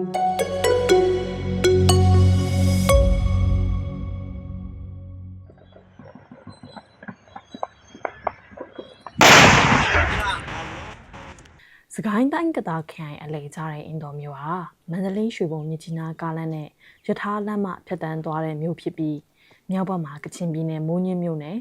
စကိုင်းတိုင်းကတားခိုင်အလဲကြတဲ့အင်တော်မျိုးဟာမန္တလေးရွှေဘုံမြစ်ကြီးနားကားလမ်းနဲ့ရထားလမ်းမှဖြတ်တန်းသွားတဲ့မြို့ဖြစ်ပြီးမြောက်ဘက်မှာကချင်ပြည်နယ်မိုးညင်းမြို့နယ်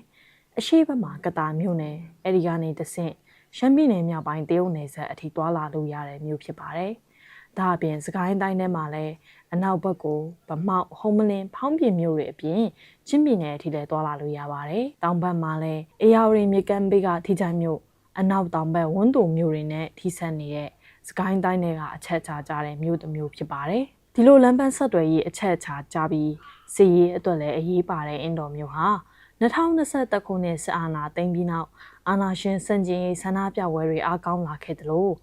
အရှေ့ဘက်မှာကတားမြို့နယ်အဲဒီကနေတဆင့်ရှမ်းပြည်နယ်မြောက်ပိုင်းတရုတ်နယ်စပ်အထိတွာလာလို့ရတဲ့မြို့ဖြစ်ပါတယ်။ ဒါအပြင်စကိုင်းတိုင်းထဲမှာလည်းအနောက်ဘက်ကိုဗမောက်ဟုံးမလင်းဖောင်းပြင်မြို့တွေအပြင်ချင်းပြည်နယ်အထိလည်းတွာလာလို့ရပါတယ်။တောင်ဘက်မှာလည်းအေယာဝတီမြေကမ်းဘေးကထိချိုင်မြို့အနောက်တောင်ဘက်ဝန်းတုံမြို့တွေနဲ့ထိစပ်နေတဲ့စကိုင်းတိုင်းတွေကအချက်ချာကြတဲ့မြို့တစ်မြို့ဖြစ်ပါတယ်။ဒီလိုလမ်းပန်းဆက်သွယ်ရေးအချက်ချာကြပြီးစီးရေးအတွက်လည်းအရေးပါတဲ့အင်တော်မြို့ဟာ2021ခုနှစ်စစ်အာဏာသိမ်းပြီးနောက်အာဏာရှင်စန့်ကျင်ရေးဆန္ဒပြပွဲတွေအားကောင်းလာခဲ့တယ်လို့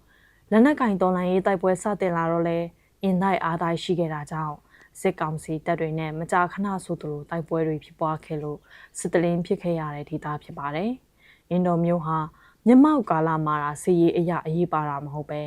လက်နက်ကင်တော်လှန်ရေးတိုက်ပွဲစတင်လာတော့လဲအင်တိုက်အားတိုက်ရှိခဲ့တာကြောင့်စစ်ကောင်စီတပ်တွေနဲ့မကြာခဏဆိုသလိုတိုက်ပွဲတွေဖြစ်ပွားခဲ့လို့စစ်တလင်းဖြစ်ခဲ့ရတဲ့ဒေသဖြစ်ပါတယ်။အင်တော်မြို့ဟာမြမောက်ကာလမှာတာစီရီအရာအရေးပါတာမဟုတ်ပဲ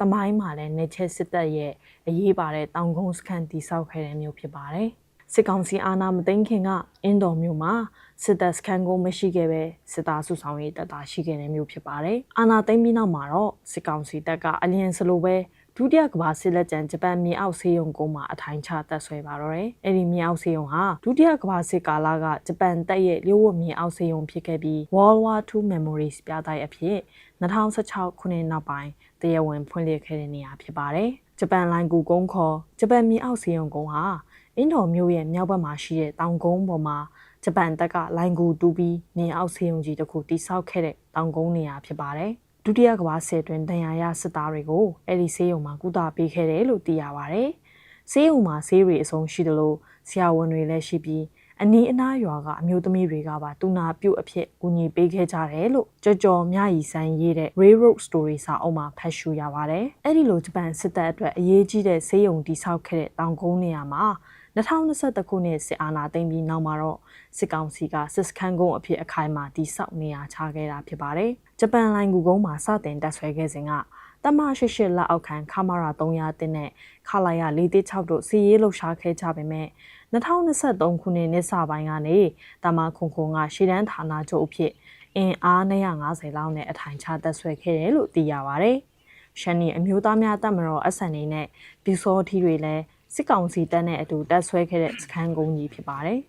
တမိုင်းမှာလည်းနေချက်စစ်တပ်ရဲ့အရေးပါတဲ့တောင်ကုန်းစခန်းတိဆောက်ခဲ့တဲ့မြို့ဖြစ်ပါတယ် စစ်ကောင်စီအာဏာမသိမ်းခင်ကအင်းတော်မြို့မှာစစ်တပ်စခန်းကိုမရှိခဲ့ပဲစစ်သားစုဆောင်ရေးတပ်သားရှိခဲ့တဲ့မြို့ဖြစ်ပါတယ်အာဏာသိမ်းပြီးနောက်မှာတော့စစ်ကောင်စီတပ်ကအလျင်စလိုပဲဒုတိယကမ္ဘာစစ်လက်ကျန်ဂျပန်မြေအောက်ဆေးရုံကုန်းမှာအထိုင်ချတပ်ဆွဲပါတော့တယ်။အဲ့ဒီမြေအောက်ဆေးရုံဟာဒုတိယကမ္ဘာစစ်ကာလကဂျပန်တပ်ရဲ့လျှို့ဝှက်မြေအောက်ဆေးရုံဖြစ်ခဲ့ပြီး World War II Memories ပြတိုက်အဖြစ်2016ခုနှစ်နောက်ပိုင်းတရားဝင်ဖွင့်လှစ်ခဲ့တဲ့နေရာဖြစ်ပါတယ်။ဂျပန်လိုင်ကူကုန်းခေါ်ဂျပန်မြေအောက်ဆေးရုံကုန်းဟာ အင်းတော်မြို့ရဲ့မြောက်ဘက်မှာရှိတဲ့တောင်ကုန်းပေါ်မှာဂျပန်တပ်ကလိုင်ကူတူးပြီးမြေအောက်ဆေးရုံကြီးတစ်ခုတိစောက်ခဲ့တဲ့တောင်ကုန်းနေရာဖြစ်ပါတယ်။ဒုတိယကမ္ဘာစစ်တွင်တန်ရာရစစ်သားတွေကိုအဲ့ဒီဆေးရုံမှာကုသပေးခဲ့တယ်လို့သိရပါဗျ။ဆေးရုံမှာဆေးတွေအဆုံးရှိတယ်လို့ဆရာဝန်တွေလည်းရှိပြီး အနီးအနားရွာကအမျိုးသမီးတွေကပါတူနာပြုတ်အဖြစ်ကူညီပေးခဲ့ကြတယ်လို့ကြော်ကြော်မြရီဆိုင်ရေးတဲ့ Railroad Story စာအုပ်မှာဖတ်ရှုရပါတယ်။အဲ့ဒီလိုဂျပန်စစ်တပ်အတွက်အရေးကြီးတဲ့ဆေးရုံတိဆောက်ခဲ့တဲ့တောင်ကုန်းနေရာမှာ2021ခုနှစ်စစ်အာဏာသိမ်းပြီးနောက်မှာတော့စစ်ကောင်စီကစစ်စခန်းကုန်းအဖြစ်အခိုင်အမာတိဆောက်နေရချခဲ့တာဖြစ်ပါတယ်။ဂျပန်လိုင်ကူကုန်းမှာစတင်တက်ဆွဲခဲ့စဉ်ကတမရှိရှိလက်အောက်ခံခမာရာ300တင်းနဲ့ခလာရ416တို့စီရေးလှုပ်ရှားခဲ့ကြပေမဲ့ 2023ခုနှစ်နှစ်စပိုင်းကနေတမခုံခုံကရှေ့တန်းဌာနချုပ်အဖြစ်အင်အား250လောက်နဲ့အထိုင်ချတက်ဆွဲခဲ့တယ်လို့သိရပါဗျ။ရှန်နီအမျိုးသားများတပ်မတော်အဆန်နေနဲ့ပြူစောထီတွေလည်းစစ်ကောင်စီတပ်နဲ့အတူတက်ဆွဲခဲ့တဲ့စခန်းကုန်းကြီးဖြစ်ပါတယ်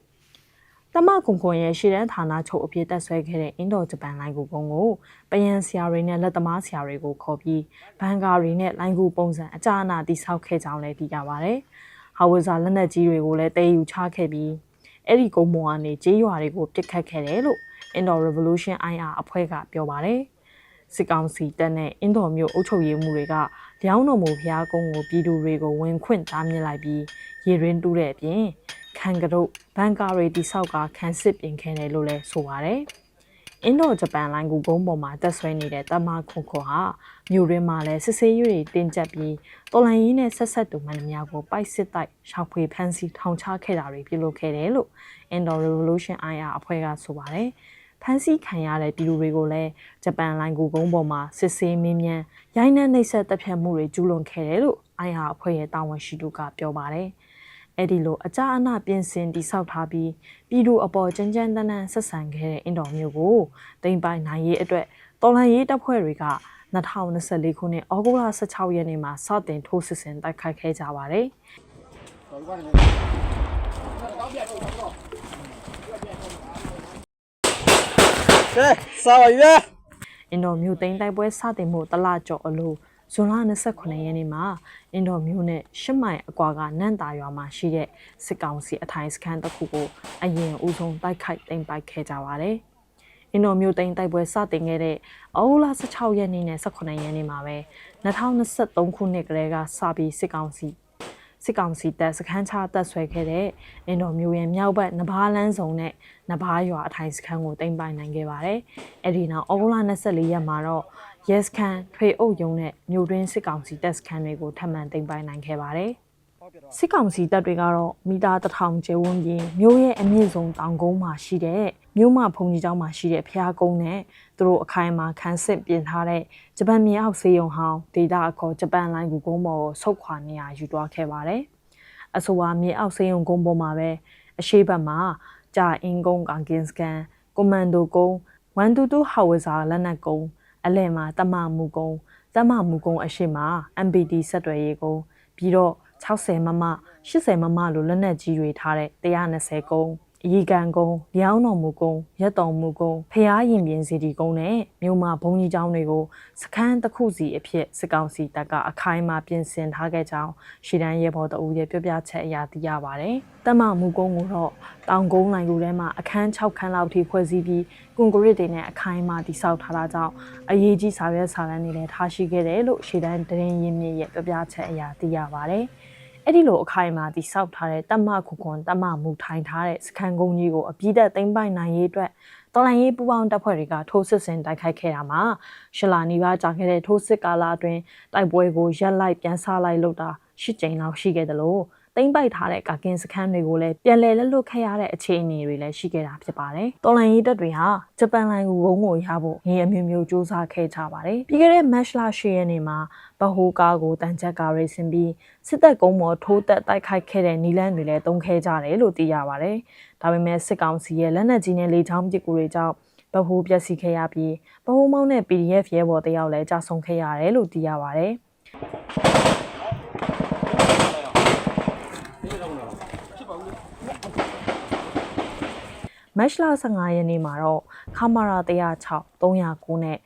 ။တမကုံကွန်ရဲ့ရှေ့တန်းဌာနချုပ်အဖြစ်တက်ဆွဲခဲ့တဲ့အင်ဒိုဂျပန်လိုင်းကူကုန်းကိုပယံဆရာတွေနဲ့လက်သမားဆရာတွေကိုခေါ်ပြီးဘန်ကာတွေနဲ့လိုင်းကူပုံစံအကြအနာတိဆောက်ခဲ့ကြောင်းလည်းသိရပါတယ်။ ဟာဝဇာလက်နက်ကြီးတွေကိုလည်းတဲယူချခဲ့ပြီးအဲ့ဒီကုန်းပေါ်ကနေကြေးရွာတွေကိုပစ်ခတ်ခဲ့တယ်လို့ Indo Revolution IR အဖွဲ့ကပြောပါတယ်။စစ်ကောင်စီတပ်နဲ့အင်းတော်မျိုးအုပ်ချုပ်ရေးမှုတွေကလျောင်းတော်မူဖျားကုန်းကိုပြည်သူတွေကိုဝင်ခွင့်တားမြစ်လိုက်ပြီးရေရင်းတူးတဲ့အပြင်ခံကရုတ်ဘန်ကာရီတိဆောက်ကခန်းစစ်ပြင်ခဲ့တယ်လို့လည်းဆိုပါတယ်။ အင်းတော်ဂျပန်လိုင်းကူကုန်းပေါ်မှာတက်ဆွဲနေတဲ့တမခုခုဟာမြို့ရင်းမှာလည်းစစ်ဆေးရေးတွေတင်ကြပ်ပြီးတော်လိုင်းရင်းနဲ့ဆက်ဆက်တူမှန်များကိုပိုက်စစ်တိုက်ရှောက်ဖွေဖမ်းဆီးထောင်ချခဲ့တာတွေပြုလုပ်ခဲ့တယ်လို့ Indo Revolution IR အဖွဲ့ကဆိုပါတယ်။ဖမ်းဆီးခံရတဲ့ပြည်သူတွေကိုလည်းဂျပန်လိုင်းကူကုန်းပေါ်မှာစစ်ဆေးမင်းမြန်ရိုင်းနှက်နှိပ်စက်တပ်ဖြတ်မှုတွေကျူးလွန်ခဲ့တယ်လို့ IR အဖွဲ့ရဲ့တာဝန်ရှိသူကပြောပါတယ်။ အဲ့ဒီလိုအကြအနပြင်ဆင်တိဆောက်ထားပြီးပြည်သူအပေါ်ကြမ်းကြမ်းတမ်းတမ်းဆက်ဆံခဲ့တဲ့အင်တော်မျိုးကိုတိမ်ပိုင်နိုင်ရေးအတွက်တော်လှန်ရေးတပ်ဖွဲ့တွေက2024ခုနှစ်ဩဂုတ်လ16ရက်နေ့မှာစတင်ထိုးစစ်ဆင်တိုက်ခိုက်ခဲ့ကြပါတယ်။ကဲစားပါရွေးအင်ဒိုမြို့သိမ်းတိုက်ပွဲစတင်မှုတလကျော်အလို ဇွန်လ29ရက်နေ့မှာအင်ဒိုမြို့နဲ့ရှစ်မိုင်အကွာကနန့်တာရွာမှာရှိတဲ့စစ်ကောင်စီအထိုင်စခန်းတစ်ခုကိုအရင်ဦးဆုံးတိုက်ခိုက်သိမ်းပိုက်ခဲ့ကြပါတယ်။အင်ဒိုမြို့သိမ်းတိုက်ပွဲစတင်ခဲ့တဲ့အောက်လ16ရက်နေ့နဲ့18ရက်နေ့မှာပဲ2023ခုနှစ်ကလေးကစပြီးစစ်ကောင်စီစစ်ကောင်စီတပ်စခန်းချတပ်ဆွဲခဲ့တဲ့အင်ဒိုမျိုးရဲ့မြောက်ဘက်နဘားလန်းဆောင်နဲ့နဘားရွာအထိုင်စခန်းကိုတင်ပိုင်နိုင်ခဲ့ပါတယ်။အဲ့ဒီနောက်ဩဂုတ်လ24ရက်မှာတော့ ရဲစခန်းထွေအုပ်ရုံးနဲ့မြို့တွင်းစစ်ကောင်စီတပ်စခန်းတွေကိုထပ်မံတင်ပိုင်နိုင်ခဲ့ပါတယ်။စစ်ကောင်စီတပ်တွေကတော့မီတာ1000ကျယ်ဝန်းပြီးမြို့ရဲ့အမြင့်ဆုံးတောင်ကုန်းမှာရှိတဲ့မြို့မဘုံကြီးကျောင်းမှာရှိတဲ့ဖျားကုန်းနဲ့သူတို့အခိုင်အမာခန်းစစ်ပြင်ထားတဲ့ဂျပန်မြေအောက်စေးရုံဟောင်းဒေတာအခေါ်ဂျပန်လိုင်းကူကုန်းပေါ်ကိုဆုတ်ခွာနေရယူသွားခဲ့ပါတယ်။အဆိုပါမြေအောက်စေးရုံကုန်းပေါ်မှာပဲအရှိတ်ဘက်မှာကြာအင်းကုန်းကောင်ကင်စကန်ကွန်မန်ဒိုကုန်း122ဟောက်ဝဇာလက်နက်ကုန်း အလဲမှာတမမှုကုန်းတမမှုကုန်းအရှိမှာ MPD ဆက်တွယ်ရေးကုန်းပြီးတော့60မမ80မမလိုလက်နက်ကြီးတွေထားတဲ့120ကုန်း အရီကန်ကုန်းလျောင်းတော်မူကုန်းရက်တော်မူကုန်းဖျားရင်ပြင်စီတီကုန်းနဲ့မြို့မှာဘုံကြီးကျောင်းတွေကိုစခန်းတစ်ခုစီအဖြစ်စစ်ကောင်စီတပ်ကအခိုင်အမာပြင်ဆင်ထားခဲ့ကြောင်းရှီတန်းရဲဘော်တအူရဲ့ပြပြချက်အရာသိရပါတယ်။တမမူကုန်းကိုတော့တောင်ကုန်းလိုင်ကူထဲမှာအခန်း6ခန်းလောက်ထိဖွဲ့စည်းပြီးကွန်ကရစ်တွေနဲ့အခိုင်အမာတည်ဆောက်ထားတာကြောင့်အရေးကြီးစာရွက်စာတမ်းတွေလည်းထားရှိခဲ့တယ်လို့ရှီတန်းတရင်ရင်းမြစ်ရဲ့ပြပြချက်အရာသိရပါတယ်။ အဲ့ဒီလိုအခိုင်အမာတိဆောက်ထားတဲ့တမခုခွန်တမမူထိုင်ထားတဲ့စခန်းကုန်းကြီးကိုအပြည့်သက်သိမ်းပိုက်နိုင်ရေးအတွက်တော်လိုင်းရေးပူးပေါင်းတပ်ဖွဲ့တွေကထိုးစစ်ဆင်တိုက်ခိုက်ခဲ့တာမှာရှလာနီပါကြာခဲ့တဲ့ထိုးစစ်ကာလအတွင်းတိုက်ပွဲကိုရက်လိုက်ပြန်ဆလိုက်လုပ်တာရှစ်ကြိမ်လောက်ရှိခဲ့တယ်လို့ တိမ့်ပိုက်ထားတဲ့ကာကင်စခန်းတွေကိုလည်းပြန်လည်လက်လွတ်ခဲ့ရတဲ့အခြေအနေတွေလည်းရှိခဲ့တာဖြစ်ပါတယ်။တော်လန်ရေးတပ်တွေဟာဂျပန်လိုင်ကိုဝုန်းကိုရဖို့ငြင်းအမျိုးမျိုးစူးစမ်းခဲ့ကြပါတယ်။ပြီးခဲ့တဲ့ match လ10ရက်နေ့မှာဘဟိုကားကိုတန်ချက်ကာရေးဆင်ပြီးစစ်တပ်ကုန်းပေါ်ထိုးတက်တိုက်ခိုက်ခဲ့တဲ့နီလန်းတွေလည်းတုံးခဲကြတယ်လို့သိရပါတယ်။ဒါပေမဲ့စစ်ကောင်စီရဲ့လက်နက်ကြီးနဲ့လေကြောင်းပစ်ကူတွေကြောင့်ဘဟိုပျက်စီးခဲ့ရပြီးဘဟိုမောင်းတဲ့ PDF ရဲဘော်တယောက်လည်းကြာဆုံးခဲ့ရတယ်လို့သိရပါတယ်။ မတ်လ15ရက်နေ့မှာတော့ခမာရာ106 309နဲ့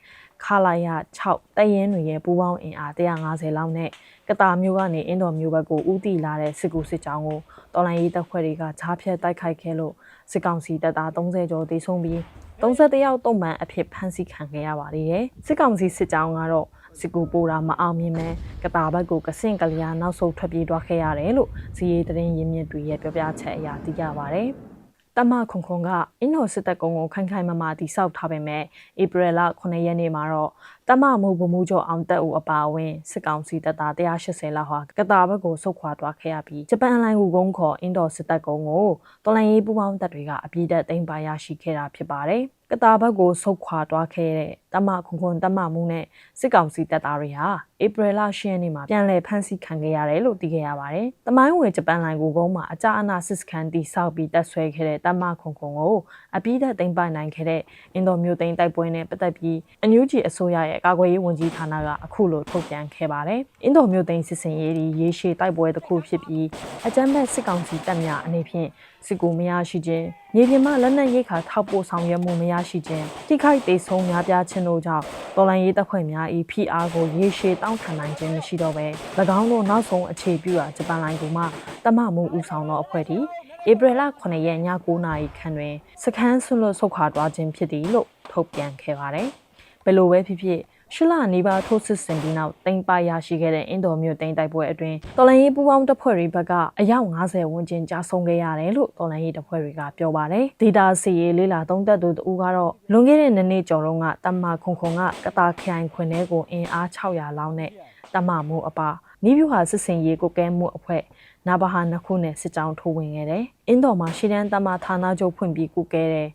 ခလာရ6တရင်တွေရဲ့ပူးပေါင်းအင်အား150လောက်နဲ့ကတာမျိုးကနေအင်းတော်မျိုးဘက်ကိုဦးတည်လာတဲ့စစ်ကူစစ်ကြောင်းကိုတော်လိုင်းရေးတပ်ဖွဲ့တွေကဈာဖြတ်တိုက်ခိုက်ခဲ့လို့စစ်ကောင်စီတပ်သား30ကျော်သေဆုံးပြီး31ယောက်တုံ့ပန်အဖြစ်ဖမ်းဆီးခံခဲ့ရပါသေးတယ်စစ်ကောင်စီစစ်ကြောင်းကတော့စစ်ကူပိုးတာမအောင်မြင်မဲကတာဘက်ကိုကစင့်ကလျာနောက်ဆုတ်ထွက်ပြေးသွားခဲ့ရတယ်လို့စီရေးတရင်ရင်းမြစ်တွေရဲ့ပြောပြချက်အရသိရပါဗျ။ တမခွန်ခွန်ကအင်းတော်စစ်တပ်ကုန်းကိုခိုင်ခိုင်မာမာတိစောက်ထားပေမဲ့ဧပြီလ9ရက်နေ့မှာတော့တမမှုဗမှုကျော်အောင်တက်ဦးအပါအဝင်စစ်ကောင်စီတပ်သား180လောက်ဟာကတာဘက်ကိုဆုတ်ခွာသွားခဲ့ရပြီးဂျပန်အလိုင်းဟူကုန်းခေါ်အင်းတော်စစ်တပ်ကုန်းကိုတော်လိုင်းရေးပူပေါင်းတပ်တွေကအပြည့်တက်သိမ်းပါရရှိခဲ့တာဖြစ်ပါတယ်။ကတာဘက်ကိုဆုတ်ခွာသွားခဲ့တဲ့တမခွန်ခွန်တမမှုနဲ့စစ်ကောင်စီတပ်သားတွေဟာဧပြီလ10ရက်နေ့မှာပြန်လည်ဖမ်းဆီးခံခဲ့ရတယ်လို့သိခဲ့ရပါတယ်။တမိုင်းဝင်ဂျပန်လိုင်ကိုကုန်းမှာအကြအနာစစ်စခန်းတီဆောက်ပြီးတပ်ဆွဲခဲ့တဲ့တမခွန်ခွန်ကိုအပိဓာတ်သိမ်းပိုင်နိုင်ခဲ့တဲ့အင်ဒိုမျိုးသိန်းတိုက်ပွဲနဲ့ပတ်သက်ပြီးအန်ယူဂျီအစိုးရရဲ့ကာကွယ်ရေးဝန်ကြီးဌာနကအခုလိုထုတ်ပြန်ခဲ့ပါတယ်။အင်ဒိုမျိုးသိန်းစစ်စင်ရေးဒီရေရှည်တိုက်ပွဲတစ်ခုဖြစ်ပြီးအကြမ်းဖက်စစ်ကောင်စီတပ်များအနေဖြင့်စစ်ကူမရရှိခြင်းမြေပြင်မှလက်နက်ရိတ်ခါထောက်ပို့ဆောင်ရွက်မှုမရရှိခြင်းထိခိုက်ဒေဆုံးများပြားခြင်းတို့ကြောင့်တော်လိုင်းရေးတပ်ဖွဲ့များ၏ဖိအားကိုရေရှည်တောင်းခံနိုင်ခြင်းမရှိတော့ဘဲ၎င်းတို့နောက်ဆုံးအခြေပြုရာဂျပန်လိုင်းကူမှတမမှုဦးဆောင်သောအဖွဲ့သည်ဧပြီလ9ရက်ည9:00နာရီခန့်တွင်စခန်းဆွလွတ်ဆုတ်ခွာသွားခြင်းဖြစ်သည်လို့ထုတ်ပြန်ခဲ့ပါတယ်။ဘယ်လိုပဲဖြစ်ဖြစ် ရှလနီးပါးထိုးစစ်ဆင်ပြီးနောက်တင်ပါရရှိခဲ့တဲ့အင်ဒိုမြို့တင်တိုက်ပွဲအတွင်းတော်လန်ရေးပူးပေါင်းတပ်ဖွဲ့တွေဘက်ကအယောက်90ဝန်းကျင်ကြာဆုံးခဲ့ရတယ်လို့တော်လန်ရေးတပ်ဖွဲ့တွေကပြောပါတယ်။ဒေတာစီရေးလေးလာသုံးသက်သူတူကတော့လွန်ခဲ့တဲ့နှစ်နှစ်ကျော်တုန်းကတမ္မာခုံခုံကကတာခိုင်ခွင်ထဲကိုအင်အား600လောက်နဲ့တမ္မာမှုအပါမိဗျူဟာစစ်စင်ရေးကိုကဲမှုအဖွဲ့နာဘာဟာနှစ်ခုနဲ့စစ်ကြောင်းထိုးဝင်ခဲ့တယ်။အင်းတော်မှာရှီတန်းတမ္မာဌာနချုပ်ဖွင့်ပြီးကုကဲတဲ့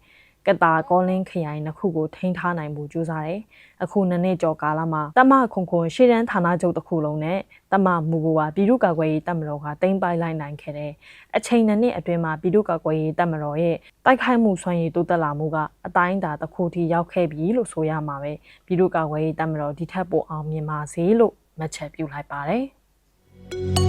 ကတာကောလင်းခရိုင်နှစ်ခုကိုထိန်းထားနိုင်မှုကြိုးစားတယ်။အခုနှစ်နှစ်ကျော်ကာလမှာတမခုံခုံရှေ့တန်းဌာနချုပ်တစ်ခုလုံးနဲ့တမမူဘူဟာပြည်သူ့ကာကွယ်ရေးတပ်မတော်ကတင်ပိုက်လိုက်နိုင်ခဲ့တယ်။အချိန်နှစ်အတွင်းမှာပြည်သူ့ကာကွယ်ရေးတပ်မတော်ရဲ့တိုက်ခိုက်မှုဆွမ်းရည်တိုးတက်လာမှုကအတိုင်းအတာတစ်ခုထိရောက်ခဲ့ပြီလို့ဆိုရမှာပဲ။ပြည်သူ့ကာကွယ်ရေးတပ်မတော်ဒီထက်ပိုအောင်မြင်ပါစေလို့မှတ်ချက်ပြုလိုက်ပါတယ်။